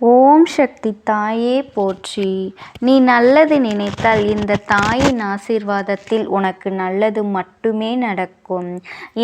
ஓம் சக்தி தாயே போற்றி. நீ நல்லது நினைத்தால் இந்த தாயின் ஆசீர்வாதத்தில் உனக்கு நல்லது மட்டுமே நடக்கும்.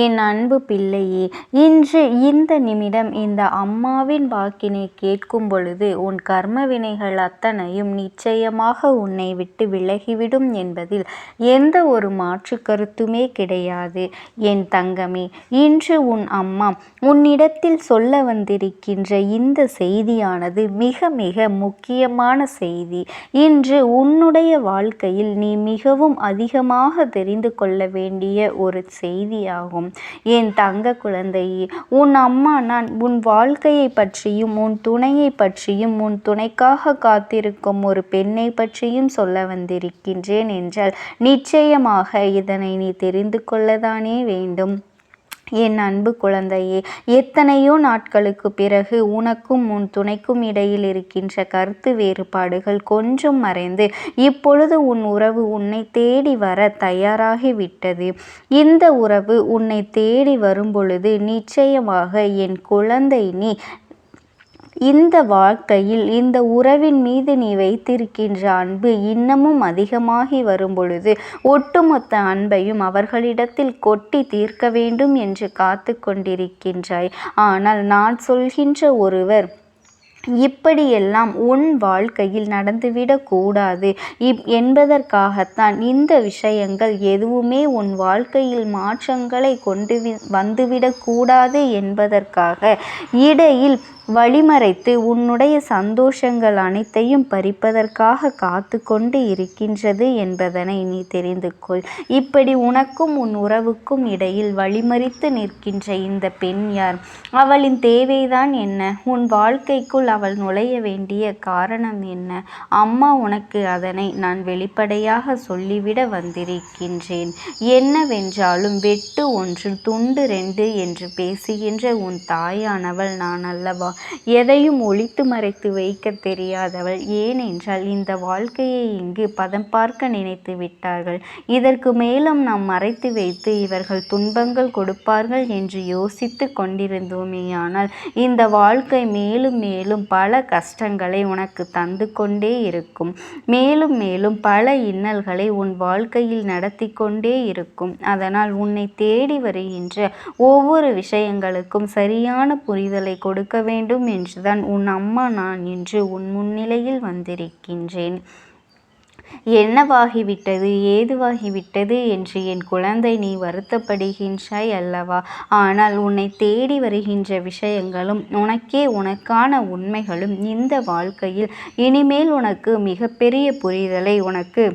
என் அன்பு பிள்ளையே இன்று இந்த நிமிடம் இந்த அம்மாவின் வாக்கினை கேட்கும் பொழுது உன் கர்ம வினைகள் அத்தனையும் நிச்சயமாக உன்னை விட்டு விலகிவிடும் என்பதில் எந்த ஒரு மாற்று கருத்துமே கிடையாது. என் தங்கமே இன்று உன் அம்மா உன்னிடத்தில் சொல்ல வந்திருக்கின்ற இந்த செய்தியானது மிக மிக முக்கியமான செய்தி. இன்று உன்னுடைய வாழ்க்கையில் நீ மிகவும் அதிகமாக தெரிந்து கொள்ள வேண்டிய ஒரு செய்தியாகும். என் தங்க குழந்தையே உன் அம்மா நான் உன் வாழ்க்கையை பற்றியும் உன் துணையை பற்றியும் உன் துணைக்காக காத்திருக்கும் ஒரு பெண்ணை பற்றியும் சொல்ல வந்திருக்கின்றேன் என்றால் நிச்சயமாக இதனை நீ தெரிந்து கொள்ளதானே வேண்டும். என் அன்பு குழந்தையே எத்தனையோ நாட்களுக்கு பிறகு உனக்கும் உன் துணைக்கும் இடையில் இருக்கின்ற கருத்து வேறுபாடுகள் கொஞ்சம் மறைந்து இப்பொழுது உன் உறவு உன்னை தேடி வர தயாராகிவிட்டது. இந்த உறவு உன்னை தேடி வரும் பொழுது நிச்சயமாக என் குழந்தை நீ இந்த வாழ்க்கையில் இந்த உறவின் மீது நீ வைத்திருக்கின்ற அன்பு இன்னமும் அதிகமாகி வரும் பொழுது ஒட்டுமொத்த அன்பையும் அவர்களிடத்தில் கொட்டி தீர்க்க வேண்டும் என்று காத்து கொண்டிருக்கின்றாய். ஆனால் நான் சொல்கின்ற ஒருவர் இப்படியெல்லாம் உன் வாழ்க்கையில் நடந்துவிடக்கூடாது இப் என்பதற்காகத்தான் இந்த விஷயங்கள் எதுவுமே உன் வாழ்க்கையில் மாற்றங்களை கொண்டு வந்துவிடக்கூடாது என்பதற்காக இடையில் வழிமறைத்து உன்னுடைய சந்தோஷங்கள் அனைத்தையும் பறிப்பதற்காக காத்து கொண்டு இருக்கின்றது என்பதனை நீ தெரிந்து கொள். இப்படி உனக்கும் உன் உறவுக்கும் இடையில் வழிமறித்து நிற்கின்ற இந்த பெண் யார்? அவளின் தேவைதான் என்ன? உன் வாழ்க்கைக்குள் அவள் நுழைய வேண்டிய காரணம் என்ன? அம்மா உனக்கு அதனை நான் வெளிப்படையாக சொல்லிவிட வந்திருக்கின்றேன். என்னவென்றாலும் வெட்டு ஒன்று துண்டு ரெண்டு என்று பேசுகின்ற உன் தாயானவள் நான் அல்லவா? எதையும் ஒழித்து மறைத்து வைக்க தெரியாதவள். ஏனென்றால் இந்த வாழ்க்கையை இங்கு பதம் பார்க்க நினைத்து விட்டார்கள். இதற்கு மேலும் நாம் மறைத்து வைத்து இவர்கள் துன்பங்கள் கொடுப்பார்கள் என்று யோசித்து கொண்டிருந்தோமேயானால் இந்த வாழ்க்கை மேலும் மேலும் பல கஷ்டங்களை உனக்கு தந்து கொண்டே இருக்கும். மேலும் மேலும் பல இன்னல்களை உன் வாழ்க்கையில் நடத்தி கொண்டே இருக்கும். அதனால் உன்னை தேடி வருகின்ற ஒவ்வொரு விஷயங்களுக்கும் சரியான புரிதலை கொடுக்க வேண்டும். வேண்டும் என்றுதான் உன் அம்மா நான் என்று உன் முன்னிலையில் வந்திருக்கின்றேன். என்னவாகிவிட்டது? ஏதுவாகிவிட்டது என்று என் குழந்தை நீ வருத்தப்படுகின்றாய் அல்லவா? ஆனால் உன்னை தேடி வருகின்ற விஷயங்களும் உனக்கே உனக்கான உண்மைகளும் இந்த வாழ்க்கையில் இனிமேல் உனக்கு மிகப்பெரிய புரிதலை உனக்கு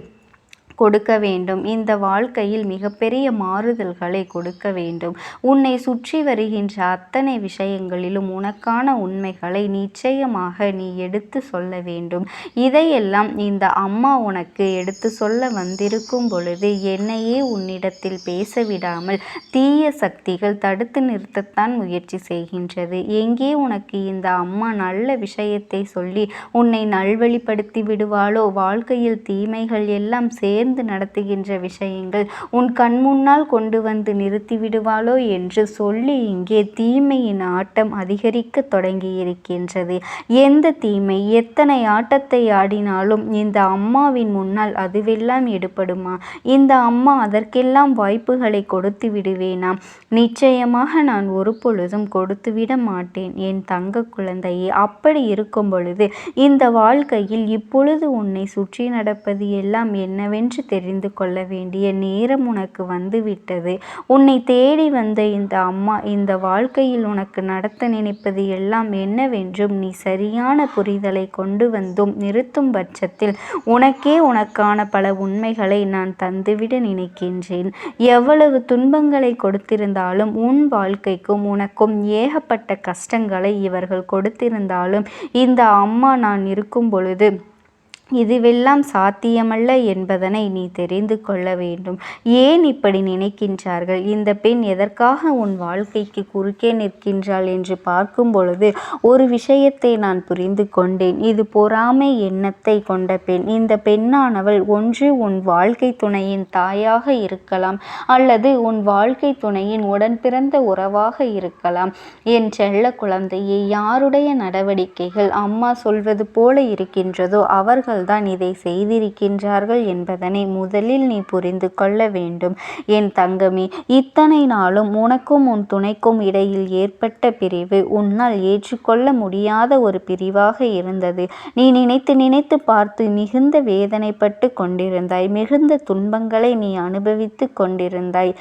கொடுக்க வேண்டும். இந்த வாழ்க்கையில் மிகப்பெரிய மாறுதல்களை கொடுக்க வேண்டும். உன்னை சுற்றி வருகின்ற அத்தனை விஷயங்களிலும் உனக்கான உண்மைகளை நிச்சயமாக நீ எடுத்து சொல்ல வேண்டும். இதையெல்லாம் இந்த அம்மா உனக்கு எடுத்து சொல்ல வந்திருக்கும் பொழுது என்னையே உன்னிடத்தில் பேச விடாமல் தீய சக்திகள் தடுத்து நிறுத்தத்தான் முயற்சி செய்கின்றது. எங்கே உனக்கு இந்த அம்மா நல்ல விஷயத்தை சொல்லி உன்னை நல்வழிப்படுத்தி விடுவாளோ? வாழ்க்கையில் தீமைகள் எல்லாம் சேர்ந்து சேர்ந்து நடத்துகின்ற விஷயங்கள் உன் கண் முன்னால் கொண்டு வந்து நிறுத்தி விடுவாளோ என்று சொல்லி இங்கே தீமையின் ஆட்டம் அதிகரிக்க தொடங்கியிருக்கின்றது. எந்த தீமை? எத்தனை ஆட்டத்தை ஆடினாலும் இந்த அம்மாவின் முன்னால் அதுவெல்லாம் எடுப்படுமா இந்த அம்மா அதற்கெல்லாம் வாய்ப்புகளை கொடுத்து விடுவேனா? நிச்சயமாக நான் ஒரு பொழுதும் கொடுத்துவிட மாட்டேன். என் தங்க குழந்தையே அப்படி இருக்கும் பொழுது இந்த வாழ்க்கையில் இப்பொழுது உன்னை சுற்றி நடப்பது எல்லாம் என்னவென்று என்று தெரிந்து கொள்ள வேண்டிய நேரம் உனக்கு வந்துவிட்டது. உன்னை தேடி வந்த இந்த அம்மா இந்த வாழ்க்கையில் உனக்கு நடத்த நினைப்பது எல்லாம் என்னவென்றும் நீ சரியான புரிதலை கொண்டு வந்தும் நிறுத்தும் பட்சத்தில் உனக்கே உனக்கான பல உண்மைகளை நான் தந்துவிட நினைக்கின்றேன். எவ்வளவு துன்பங்களை கொடுத்திருந்தாலும் உன் வாழ்க்கைக்கும் உனக்கும் ஏகப்பட்ட கஷ்டங்களை இவர்கள் கொடுத்திருந்தாலும் இந்த அம்மா நான் இருக்கும் பொழுது இதுவெல்லாம் சாத்தியமல்ல என்பதனை நீ தெரிந்து கொள்ள வேண்டும். ஏன் இப்படி நினைக்கின்றார்கள்? இந்த பெண் எதற்காக உன் வாழ்க்கைக்கு குறுக்கே நிற்கின்றாள் என்று பார்க்கும் பொழுது ஒரு விஷயத்தை நான் புரிந்து கொண்டேன். இது பொறாமை எண்ணத்தை கொண்ட பெண். இந்த பெண்ணானவள் ஒன்று உன் வாழ்க்கை துணையின் தாயாக இருக்கலாம் அல்லது உன் வாழ்க்கை துணையின் உடன் பிறந்த உறவாக இருக்கலாம் என் செல்ல குழந்தையை யாருடைய நடவடிக்கைகள் அம்மா சொல்வது போல இருக்கின்றதோ அவர்கள் தான் இதை செய்திருக்கின்றார்கள் என்பதனை முதலில் நீ புரிந்து கொள்ள வேண்டும். என் தங்கமே இத்தனை நாளும் உனக்கும் உன் துணைக்கும் இடையில் ஏற்பட்ட பிரிவு உன்னால் ஏற்றுக்கொள்ள முடியாத ஒரு பிரிவாக இருந்தது. நீ நினைத்து நினைத்து பார்த்து மிகுந்த வேதனைப்பட்டு கொண்டிருந்தாய். மிகுந்த துன்பங்களை நீ அனுபவித்து கொண்டிருந்தாய்.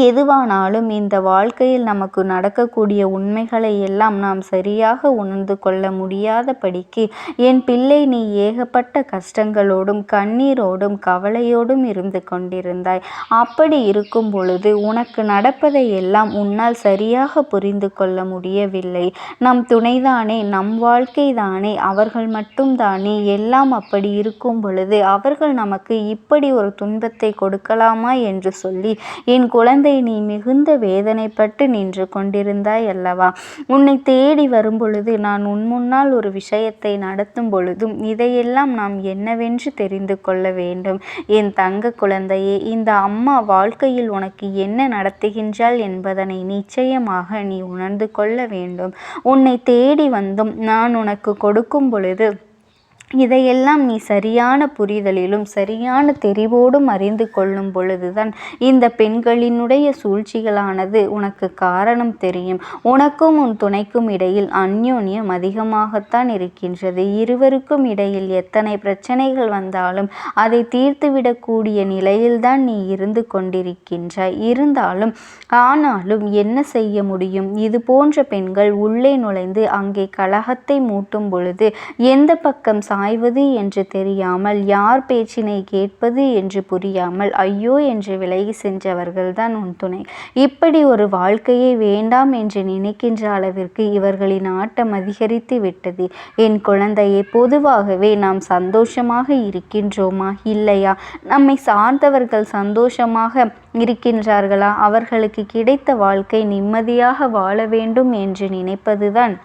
எதுவானாலும் இந்த வாழ்க்கையில் நமக்கு நடக்கக்கூடிய உண்மைகளை எல்லாம் நாம் சரியாக உணர்ந்து கொள்ள முடியாதபடிக்கு என் பிள்ளை நீ ஏகப்பட்ட கஷ்டங்களோடும் கண்ணீரோடும் கவலையோடும் இருந்து கொண்டிருந்தாய். அப்படி இருக்கும் பொழுது உனக்கு நடப்பதை எல்லாம் உன்னால் சரியாக புரிந்து கொள்ள முடியவில்லை. நம் துணைதானே நம் வாழ்க்கை தானே அவர்கள் மட்டும் தானே எல்லாம் அப்படி இருக்கும் பொழுது அவர்கள் நமக்கு இப்படி ஒரு துன்பத்தை கொடுக்கலாமா என்று சொல்லி என் குழந்தை குழந்தை நீ மிகுந்த வேதனைப்பட்டு நின்று கொண்டிருந்தாய் அல்லவா? உன்னை தேடி வரும் பொழுது நான் உன் முன்னால் ஒரு விஷயத்தை நடத்தும் பொழுதும் இதையெல்லாம் நாம் என்னவென்று தெரிந்து கொள்ள வேண்டும். என் தங்க குழந்தையே இந்த அம்மா வாழ்க்கையில் உனக்கு என்ன நடத்துகின்றாள் என்பதனை நிச்சயமாக நீ உணர்ந்து கொள்ள வேண்டும். உன்னை தேடி வந்தும் நான் உனக்கு கொடுக்கும் பொழுது இதையெல்லாம் நீ சரியான புரிதலிலும் சரியான தெரிவோடும் அறிந்து கொள்ளும் பொழுதுதான் இந்த பெண்களினுடைய சூழ்ச்சிகளானது உனக்கு காரணம் தெரியும். உனக்கும் உன் துணைக்கும் இடையில் அந்யோன்யம் அதிகமாகத்தான் இருக்கின்றது. இருவருக்கும் இடையில் எத்தனை பிரச்சனைகள் வந்தாலும் அதை தீர்த்துவிடக்கூடிய நிலையில்தான் நீ இருந்து கொண்டிருக்கின்றாய். இருந்தாலும் ஆனாலும் என்ன செய்ய முடியும்? இது போன்ற பெண்கள் உள்ளே நுழைந்து அங்கே கலகத்தை மூட்டும் பொழுது எந்த பக்கம் சா பாய்வது என்று தெரியாமல் யார் பேச்சினை கேட்பது என்று புரியாமல் ஐயோ என்று விலகி சென்றவர்கள்தான் உன் துணை. இப்படி ஒரு வாழ்க்கையை வேண்டாம் என்று நினைக்கின்ற அளவிற்கு இவர்களின் ஆட்டம் அதிகரித்து விட்டது. என் குழந்தையை பொதுவாகவே நாம் சந்தோஷமாக இருக்கின்றோமா? இல்லையா? நம்மை சார்ந்தவர்கள் சந்தோஷமாக இருக்கின்றார்களா? அவர்களுக்கு கிடைத்த வாழ்க்கை நிம்மதியாக வாழ வேண்டும் என்று நினைப்பதுதான்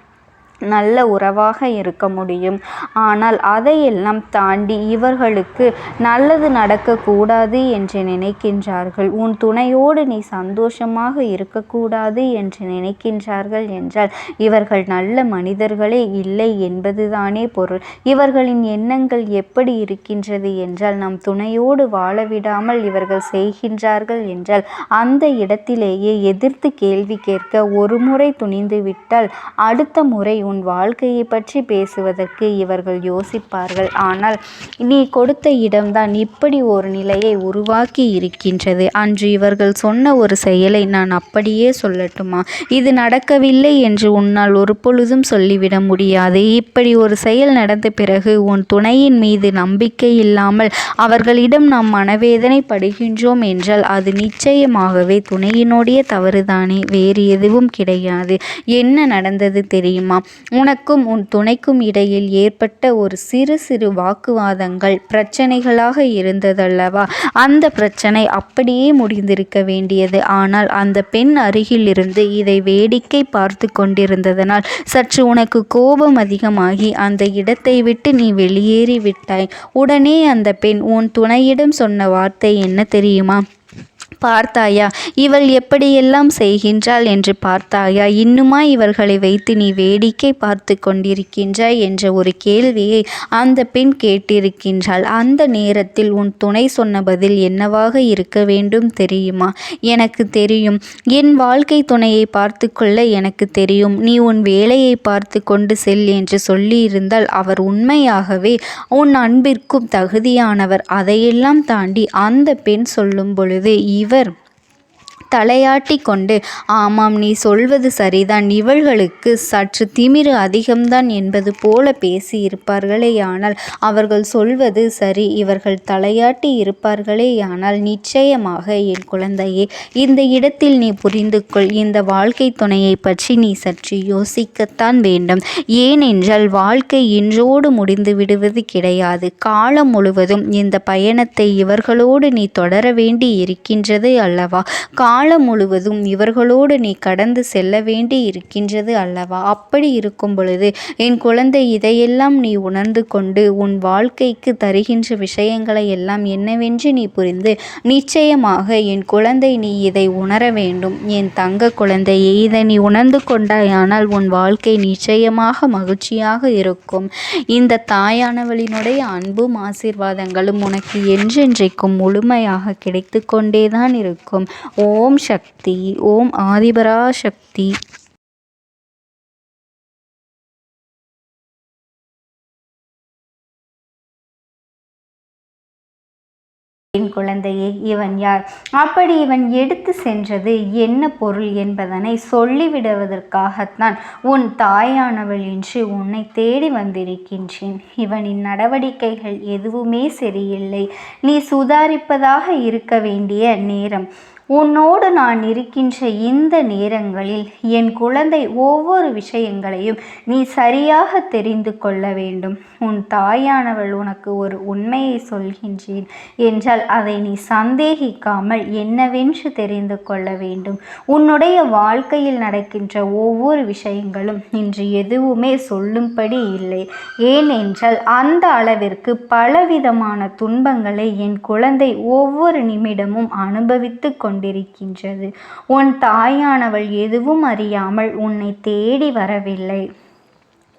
நல்ல உறவாக இருக்க முடியும். ஆனால் அதையெல்லாம் தாண்டி இவர்களுக்கு நல்லது நடக்கக்கூடாது என்று நினைக்கின்றார்கள். உன் துணையோடு நீ சந்தோஷமாக இருக்கக்கூடாது என்று நினைக்கின்றார்கள் என்றால் இவர்கள் நல்ல மனிதர்களே இல்லை என்பதுதானே பொருள். இவர்களின் எண்ணங்கள் எப்படி இருக்கின்றது என்றால் நம் துணையோடு வாழவிடாமல் இவர்கள் செய்கின்றார்கள் என்றால் அந்த இடத்திலேயே எதிர்த்து கேள்வி கேட்க ஒரு முறை துணிந்து விட்டால் அடுத்த முறை உன் வாழ்க்கையை பற்றி பேசுவதற்கு இவர்கள் யோசிப்பார்கள். ஆனால் நீ கொடுத்த இடம்தான் இப்படி ஒரு நிலையை உருவாக்கி இருக்கின்றது. அன்று இவர்கள் சொன்ன ஒரு செயலை நான் அப்படியே சொல்லட்டுமா? இது நடக்கவில்லை என்று உன்னால் ஒரு பொழுதும் சொல்லிவிட முடியாது. இப்படி ஒரு செயல் நடந்த பிறகு உன் துணையின் மீது நம்பிக்கை இல்லாமல் அவர்களிடம் நாம் மனவேதனை படுகின்றோம் என்றால் அது நிச்சயமாகவே துணையினுடைய தவறுதானே. வேறு எதுவும் கிடையாது. என்ன நடந்தது தெரியுமா? உனக்கும் உன் துணைக்கும் இடையில் ஏற்பட்ட ஒரு சிறு சிறு வாக்குவாதங்கள் பிரச்சனைகளாக இருந்ததல்லவா? அந்த பிரச்சனை அப்படியே முடிந்திருக்க வேண்டியது. ஆனால் அந்த பெண் அருகிலிருந்து இதை வேடிக்கை பார்த்து கொண்டிருந்ததனால் சற்று உனக்கு கோபம் அதிகமாகி அந்த இடத்தை விட்டு நீ வெளியேறி விட்டாய் உடனே அந்த பெண் உன் துணையிடம் சொன்ன வார்த்தை என்ன தெரியுமா? பார்த்தாயா இவள் எப்படியெல்லாம் செய்கின்றாள் என்று பார்த்தாயா இன்னுமா இவர்களை வைத்து நீ வேடிக்கை பார்த்து கொண்டிருக்கின்றாய் என்ற ஒரு கேள்வியை அந்த பெண் கேட்டிருக்கின்றாள். அந்த நேரத்தில் உன் துணை சொன்ன பதில் என்னவாக இருக்க வேண்டும் தெரியுமா? எனக்கு தெரியும். என் வாழ்க்கை துணையை பார்த்து கொள்ள எனக்கு தெரியும். நீ உன் வேலையை பார்த்து கொண்டு செல் என்று சொல்லியிருந்தால் அவர் உண்மையாகவே உன் அன்பிற்கும் தகுதியானவர். அதையெல்லாம் தாண்டி அந்த பெண் சொல்லும் பொழுது இவர் தலையாட்டி கொண்டு ஆமாம் நீ சொல்வது சரிதான். இவள்களுக்கு சற்று திமிரு அதிகம்தான் என்பது போல பேசியிருப்பார்களேயானால் அவர்கள் சொல்வது சரி. இவர்கள் தலையாட்டி இருப்பார்களேயானால் நிச்சயமாக என் குழந்தையே இந்த இடத்தில் நீ புரிந்து கொள். இந்த வாழ்க்கை துணையை பற்றி நீ சற்று யோசிக்கத்தான் வேண்டும். ஏனென்றால் வாழ்க்கை இன்றோடு முடிந்து விடுவது கிடையாது. காலம் முழுவதும் இந்த பயணத்தை இவர்களோடு நீ தொடர வேண்டி இருக்கின்றது அல்லவா? கா காலம் முழுவதும் இவர்களோடு நீ கடந்து செல்ல வேண்டி இருக்கின்றது அல்லவா? அப்படி இருக்கும் பொழுது என் குழந்தை இதையெல்லாம் நீ உணர்ந்து கொண்டு உன் வாழ்க்கைக்கு தருகின்ற விஷயங்களை எல்லாம் என்னவென்று நீ புரிந்து நிச்சயமாக என் குழந்தை நீ இதை உணர வேண்டும். என் தங்க குழந்தையை இதை நீ உணர்ந்து கொண்டாயானால் உன் வாழ்க்கை நிச்சயமாக மகிழ்ச்சியாக இருக்கும். இந்த தாயானவளினுடைய அன்பும் ஆசீர்வாதங்களும் உனக்கு என்றென்றைக்கும் முழுமையாக கிடைத்து கொண்டேதான் இருக்கும். ஓம் சக்தி ஓம் ஆதிபரா சக்தி. என் குழந்தையே இவன் யார்? அப்படி இவன் எடுத்து சென்றது என்ன பொருள் என்பதனை சொல்லிவிடுவதற்காகத்தான். உன் தாயானவள் என்று உன்னை தேடி வந்திருக்கின்றேன். இவனின் நடவடிக்கைகள் எதுவுமே சரியில்லை. நீ சுதாரிப்பதாக இருக்க வேண்டிய நேரம். உன்னோடு நான் இருக்கின்ற இந்த நேரங்களில் என் குழந்தை ஒவ்வொரு விஷயங்களையும் நீ சரியாக தெரிந்து கொள்ள வேண்டும். உன் தாயானவள் உனக்கு ஒரு உண்மையை சொல்கின்றேன் என்றால் அதை நீ சந்தேகிக்காமல் என்னவென்று தெரிந்து கொள்ள வேண்டும். உன்னுடைய வாழ்க்கையில் நடக்கின்ற ஒவ்வொரு விஷயங்களும் இன்று எதுவுமே சொல்லும்படி இல்லை. ஏனென்றால் அந்த அளவிற்கு பலவிதமான துன்பங்களை என் குழந்தை ஒவ்வொரு நிமிடமும் அனுபவித்து கொண்டு கொண்டிருக்கின்றது. உன் தாயானவள் எதுவும் அறியாமல் உன்னை தேடி வரவில்லை.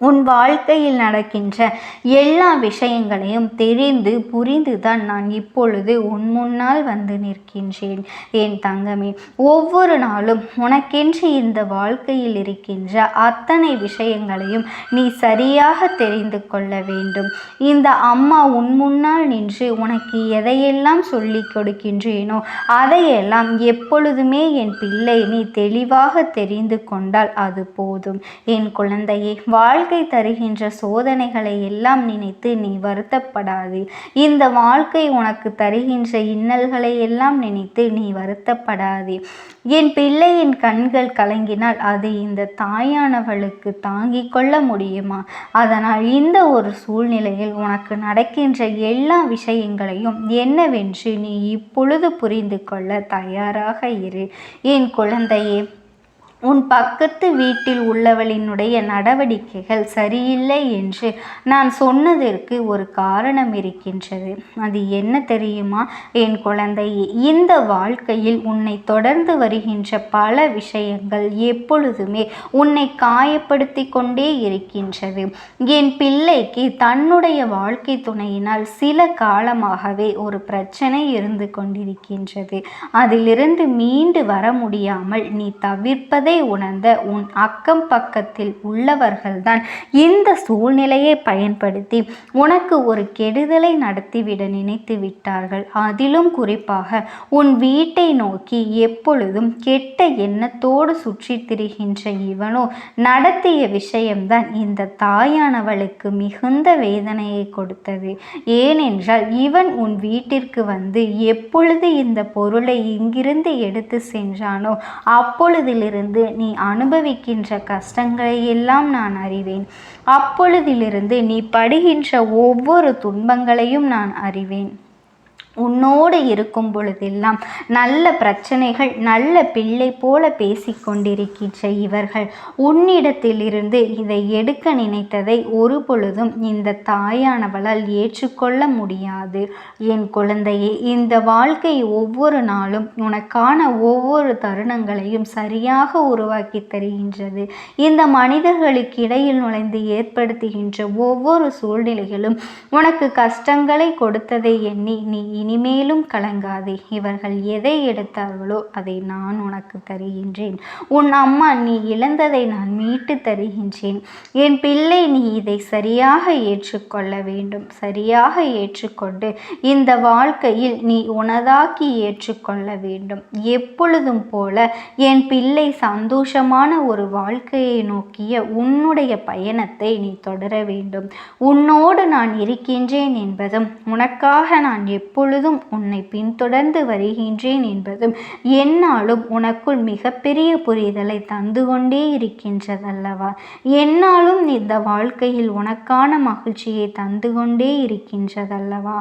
உன் வாழ்க்கையில் நடக்கின்ற எல்லா விஷயங்களையும் தெரிந்து புரிந்துதான் நான் இப்பொழுது உன் முன்னால் வந்து நிற்கின்றேன். என் தங்கமே ஒவ்வொரு நாளும் உனக்கென்று இந்த வாழ்க்கையில் இருக்கின்ற அத்தனை விஷயங்களையும் நீ சரியாக தெரிந்து கொள்ள வேண்டும். இந்த அம்மா உன் முன்னால் நின்று உனக்கு எதையெல்லாம் சொல்லி கொடுக்கின்றேனோ அதையெல்லாம் எப்பொழுதுமே என் பிள்ளை நீ தெளிவாக தெரிந்து கொண்டால் அது போதும். என் குழந்தையை வாழ் வாழ்க்கை தருகின்ற சோதனைகளை எல்லாம் நினைத்து நீ வருத்தப்படாது. இந்த வாழ்க்கை உனக்கு தருகின்ற இன்னல்களை எல்லாம் நினைத்து நீ வருத்தப்படாது. என் பிள்ளையின் கண்கள் கலங்கினால் அது இந்த தாயானவளுக்கு தாங்கிக் கொள்ள முடியுமா? அதனால் இந்த ஒரு சூழ்நிலையில் உனக்கு நடக்கின்ற எல்லா விஷயங்களையும் என்னவென்று நீ இப்பொழுது புரிந்து கொள்ள தயாராக இரு. என் குழந்தையே உன் பக்கத்து வீட்டில் உள்ளவளினுடைய நடவடிக்கைகள் சரியில்லை என்று நான் சொன்னதற்கு ஒரு காரணம் இருக்கின்றது. அது என்ன தெரியுமா? என் குழந்தை இந்த வாழ்க்கையில் உன்னை தொடர்ந்து வருகின்ற பல விஷயங்கள் எப்பொழுதுமே உன்னை காயப்படுத்தி கொண்டே இருக்கின்றது. என் பிள்ளைக்கு தன்னுடைய வாழ்க்கை துணையினால் சில காலமாகவே ஒரு பிரச்சனை இருந்து கொண்டிருக்கின்றது. அதிலிருந்து மீண்டு வர முடியாமல் நீ தவிர்ப்பது என்பதை உணர்ந்த உன் அக்கம் பக்கத்தில் உள்ளவர்கள்தான் இந்த சூழ்நிலையை பயன்படுத்தி உனக்கு ஒரு கெடுதலை நடத்திவிட நினைத்து விட்டார்கள். அதிலும் குறிப்பாக உன் வீட்டை நோக்கி எப்பொழுதும் கெட்ட எண்ணத்தோடு சுற்றி திரிகின்ற இவனோ நடத்திய விஷயம்தான் இந்த தாயானவளுக்கு மிகுந்த வேதனையை கொடுத்தது. ஏனென்றால் இவன் உன் வீட்டிற்கு வந்து எப்பொழுது இந்த பொருளை இங்கிருந்து எடுத்து சென்றானோ அப்பொழுதிலிருந்து இருந்து நீ அனுபவிக்கின்ற கஷ்டங்களை எல்லாம் நான் அறிவேன். அப்பொழுதிலிருந்து நீ படுகின்ற ஒவ்வொரு துன்பங்களையும் நான் அறிவேன். உன்னோடு இருக்கும் பொழுதெல்லாம் நல்ல பிரச்சனைகள் நல்ல பிள்ளை போல பேசிக்கொண்டிருக்கின்ற இவர்கள். உன்னிடத்திலிருந்து இதை எடுக்க நினைத்ததை ஒரு பொழுதும் இந்த தாயானவளால் ஏற்றுக்கொள்ள முடியாது. என் குழந்தையே இந்த வாழ்க்கை ஒவ்வொரு நாளும் உனக்கான ஒவ்வொரு தருணங்களையும் சரியாக உருவாக்கி தருகின்றது. இந்த மனிதர்களுக்கு இடையில் நுழைந்து ஏற்படுத்துகின்ற ஒவ்வொரு சூழ்நிலைகளும் உனக்கு கஷ்டங்களை கொடுத்ததை எண்ணி நீ இனிமேலும் கலங்காதே. இவர்கள் எதை எடுத்தார்களோ அதை நான் உனக்கு தருகின்றேன். உன் அம்மா நீ இழந்ததை நான் மீட்டு தருகின்றேன். என் பிள்ளை நீ இதை சரியாக ஏற்றுக்கொள்ள வேண்டும். சரியாக ஏற்றுக்கொண்டு இந்த வாழ்க்கையில் நீ உனதாக்கி ஏற்றுக்கொள்ள வேண்டும். எப்பொழுதும் போல என் பிள்ளை சந்தோஷமான ஒரு வாழ்க்கையை நோக்கிய உன்னுடைய பயணத்தை நீ தொடர வேண்டும். உன்னோடு நான் இருக்கின்றேன் என்பதும் உனக்காக நான் எப்பொழுதும் உன்னை பின்தொடர்ந்து வருகின்றேன் என்பதும் என்னாலும் உனக்குள் மிகப்பெரிய புரிதலை தந்து கொண்டே இருக்கின்றதல்லவா? என்னாலும் இந்த வாழ்க்கையில் உனக்கான மகிழ்ச்சியை தந்து கொண்டே இருக்கின்றதல்லவா?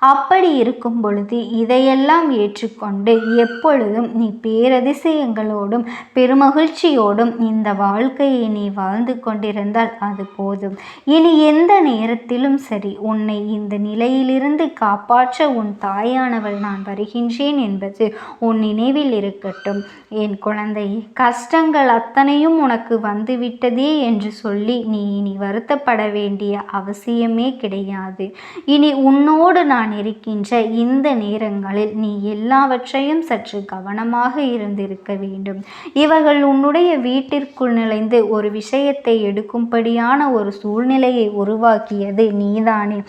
அப்படி இருக்கும் பொழுது இதையெல்லாம் ஏற்றுக்கொண்டு எப்பொழுதும் நீ பேரதிசயங்களோடும் பெருமகிழ்ச்சியோடும் இந்த வாழ்க்கையை நீ வாழ்ந்து கொண்டிருந்தால் அது போதும். இனி எந்த நேரத்திலும் சரி உன்னை இந்த நிலையிலிருந்து காப்பாற்ற உன் தாயானவள் நான் வருகின்றேன் என்பது உன் நினைவில் இருக்கட்டும். என் குழந்தை கஷ்டங்கள் அத்தனையும் உனக்கு வந்துவிட்டதே என்று சொல்லி நீ இனி வருத்தப்பட வேண்டிய அவசியமே கிடையாது. இனி உன்னோடு நான் இருக்கின்ற இந்த நேரங்களில் நீ எல்லாவற்றையும் சற்று கவனமாக இருந்திருக்க வேண்டும். இவர்கள் உன்னுடைய வீட்டிற்குள் நுழைந்து ஒரு விஷயத்தை எடுக்கும்படியான ஒரு சூழ்நிலையை உருவாக்கியது நீதானே.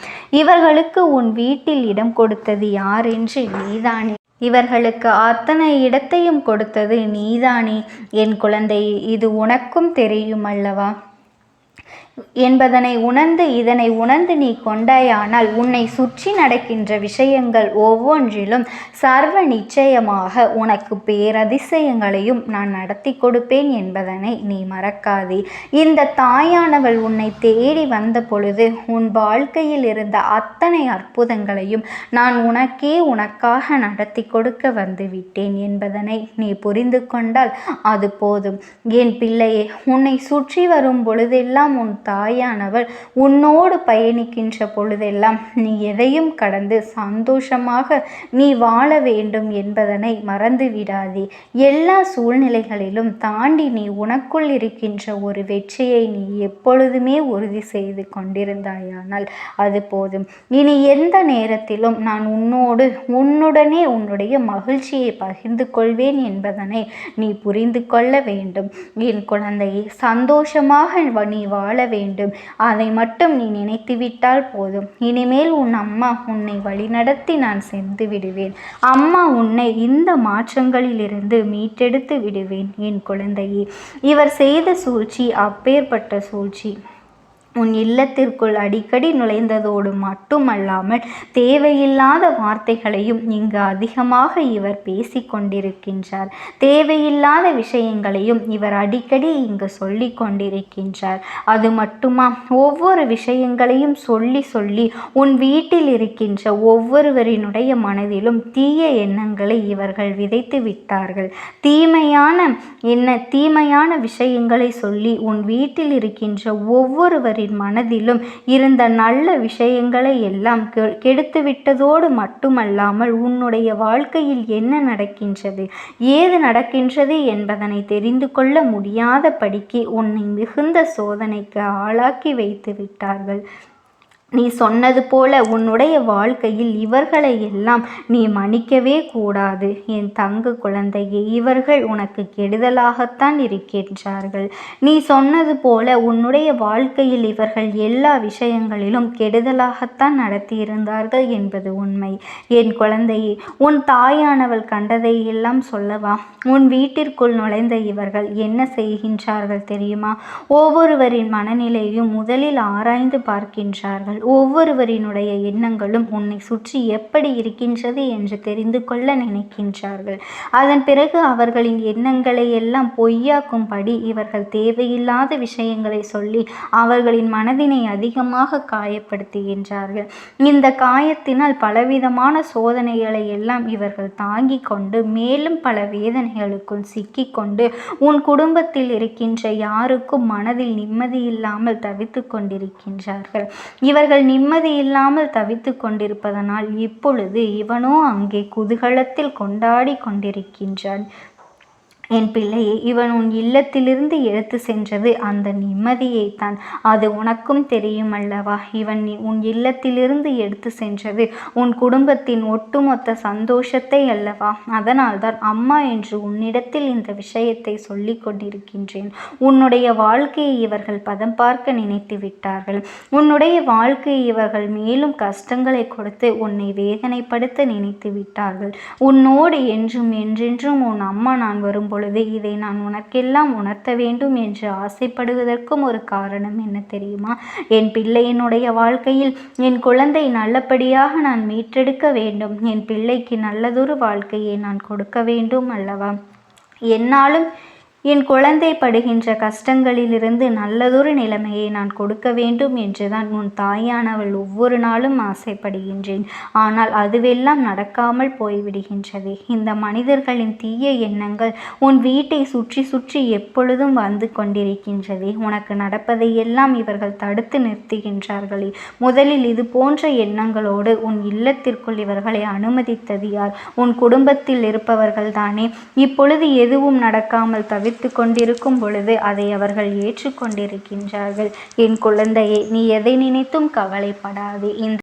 இவர்களுக்கு உன் வீட்டில் இடம் கொடுத்தது யார் என்று நீதானே. இவர்களுக்கு அத்தனை இடத்தையும் கொடுத்தது நீதானே. என் குழந்தை இது உனக்கும் தெரியும் அல்லவா? என்பதனை உணர்ந்து இதனை உணர்ந்து நீ கொண்டாயானால் உன்னை சுற்றி நடக்கின்ற விஷயங்கள் ஒவ்வொன்றிலும் சர்வ நிச்சயமாக உனக்கு பேரதிசயங்களையும் நான் நடத்தி கொடுப்பேன் என்பதனை நீ மறக்காதே. இந்த தாயானவள் உன்னை தேடி வந்த பொழுது உன் வாழ்க்கையில் இருந்த அத்தனை அற்புதங்களையும் நான் உனக்கே உனக்காக நடத்தி கொடுக்க வந்து விட்டேன் என்பதனை நீ புரிந்து கொண்டால் அது போதும். என் பிள்ளையே உன்னை சுற்றி வரும் பொழுதெல்லாம் உன் தாயானவள் உன்னோடு பயணிக்கின்ற பொழுதெல்லாம் நீ எதையும் கடந்து சந்தோஷமாக நீ வாழ வேண்டும் என்பதனை மறந்து விடாதே. எல்லா சூழ்நிலைகளிலும் தாண்டி நீ உனக்குள் இருக்கின்ற ஒரு வெற்றியை நீ எப்பொழுதுமே உறுதி செய்து கொண்டிருந்தாயானால் அது போதும். இனி எந்த நேரத்திலும் நான் உன்னோடு உன்னுடனே உன்னுடைய மகிழ்ச்சியை பகிர்ந்து கொள்வேன் என்பதனை நீ புரிந்து கொள்ள வேண்டும். என் குழந்தையை சந்தோஷமாக நீ வாழ வேண்டும் வேண்டும். அதை மட்டும் நீ நினைத்துவிட்டால் போதும். இனிமேல் உன் அம்மா உன்னை வழிநடத்தி நான் சென்று விடுவேன். அம்மா உன்னை இந்த மாற்றங்களிலிருந்து மீட்டெடுத்து விடுவேன் என் குழந்தையே. இவர் செய்த சூழ்ச்சி அப்பேற்பட்ட சூழ்ச்சி. உன் இல்லத்திற்குள் அடிக்கடி நுழைந்ததோடு மட்டுமல்லாமல் தேவையில்லாத வார்த்தைகளையும் இங்கு அதிகமாக இவர் பேசி கொண்டிருக்கின்றார். தேவையில்லாத விஷயங்களையும் இவர் அடிக்கடி இங்கு சொல்லி கொண்டிருக்கின்றார். அது மட்டுமா? ஒவ்வொரு விஷயங்களையும் சொல்லி சொல்லி உன் வீட்டில் இருக்கின்ற ஒவ்வொருவரினுடைய மனதிலும் தீய எண்ணங்களை இவர்கள் விதைத்து விட்டார்கள். தீமையான என்ன தீமையான விஷயங்களை சொல்லி உன் வீட்டில் இருக்கின்ற ஒவ்வொருவரின் அவரின் மனதிலும் இருந்த நல்ல விஷயங்களை எல்லாம் கெடுத்துவிட்டதோடு மட்டுமல்லாமல் உன்னுடைய வாழ்க்கையில் என்ன நடக்கின்றது ஏது நடக்கின்றது என்பதனை தெரிந்து கொள்ள முடியாதபடிக்கு உன்னை மிகுந்த சோதனைக்கு ஆளாக்கி வைத்து விட்டார்கள். நீ சொன்னது போல உன்னுடைய வாழ்க்கையில் இவர்களை எல்லாம் நீ மன்னிக்கவே கூடாது. என் தங்க குழந்தையே இவர்கள் உனக்கு கெடுதலாகத்தான் இருக்கின்றார்கள். நீ சொன்னது போல உன்னுடைய வாழ்க்கையில் இவர்கள் எல்லா விஷயங்களிலும் கெடுதலாகத்தான் நடத்தியிருந்தார்கள் என்பது உண்மை. என் குழந்தையே உன் தாயானவள் கண்டதை எல்லாம் சொல்லவா? உன் வீட்டிற்குள் நுழைந்த இவர்கள் என்ன செய்கின்றார்கள் தெரியுமா? ஒவ்வொருவரின் மனநிலையும் முதலில் ஆராய்ந்து பார்க்கின்றார்கள். ஒவ்வொருவரினுடைய எண்ணங்களும் உன்னை சுற்றி எப்படி இருக்கின்றது என்று தெரிந்து கொள்ள நினைக்கின்றார்கள். அதன் பிறகு அவர்களின் எண்ணங்களை எல்லாம் பொய்யாக்கும்படி இவர்கள் தேவையில்லாத விஷயங்களை சொல்லி அவர்களின் மனதினை அதிகமாக காயப்படுத்துகின்றார்கள். இந்த காயத்தினால் பலவிதமான சோதனைகளை எல்லாம் இவர்கள் தாங்கிக் கொண்டு மேலும் பல வேதனைகளுக்குள் சிக்கிக்கொண்டு உன் குடும்பத்தில் இருக்கின்ற யாருக்கும் மனதில் நிம்மதி இல்லாமல் தவித்து கொண்டிருக்கின்றார்கள். இவர்கள் நிம்மதி இல்லாமல் தவித்து கொண்டிருப்பதனால் இப்பொழுது இவனோ அங்கே குதூகலத்தில் கொண்டாடி கொண்டிருக்கின்றான். என் பிள்ளையே இவன் உன் இல்லத்திலிருந்து எடுத்து சென்றது அந்த நிம்மதியைத்தான். அது உனக்கும் தெரியும் அல்லவா இவன் நீ- உன் இல்லத்திலிருந்து எடுத்து சென்றது உன் குடும்பத்தின் ஒட்டுமொத்த சந்தோஷத்தை அல்லவா? அதனால்தான் அம்மா என்று உன்னிடத்தில் இந்த விஷயத்தை சொல்லிக் கொண்டிருக்கின்றேன். உன்னுடைய வாழ்க்கையை இவர்கள் பதம் பார்க்க நினைத்து விட்டார்கள். உன்னுடைய வாழ்க்கையை இவர்கள் மேலும் கஷ்டங்களை கொடுத்து உன்னை வேதனைப்படுத்த நினைத்து விட்டார்கள். உன்னோடு என்றும் என்றென்றும் உன் அம்மா நான் வரும்போது பொழுது இதை நான் உனக்கெல்லாம் உணர்த்த வேண்டும் என்று ஆசைப்படுவதற்கும் ஒரு காரணம் என்ன தெரியுமா? என் பிள்ளையினுடைய வாழ்க்கையில் என் குழந்தை நல்லபடியாக நான் மீட்டெடுக்க வேண்டும். என் பிள்ளைக்கு நல்லதொரு வாழ்க்கையை நான் கொடுக்க வேண்டும் அல்லவா? என்னாலும் என் குழந்தை படுகின்ற கஷ்டங்களிலிருந்து நல்லதொரு நிலைமையை நான் கொடுக்க வேண்டும் என்றுதான் உன் தாயானவள் ஒவ்வொரு நாளும் ஆசைப்படுகின்றேன். ஆனால் அதுவெல்லாம் நடக்காமல் போய்விடுகின்றது. இந்த மனிதர்களின் தீய எண்ணங்கள் உன் வீட்டை சுற்றி சுற்றி எப்பொழுதும் வந்து கொண்டிருக்கின்றது. உனக்கு நடப்பதையெல்லாம் இவர்கள் தடுத்து நிறுத்துகின்றார்களே. முதலில் இது போன்ற எண்ணங்களோடு உன் இல்லத்திற்குள் இவர்களை அனுமதித்தது யார் உன் குடும்பத்தில் இருப்பவர்கள் தானே இப்பொழுது எதுவும் நடக்காமல் தவிர தவித்து கொண்டிருக்கும் பொழுது அதை அவர்கள் ஏற்றுக்கொண்டிருக்கின்றார்கள் என் குழந்தையை நீ எதை நினைத்தும் கவலைப்படாதே. இந்த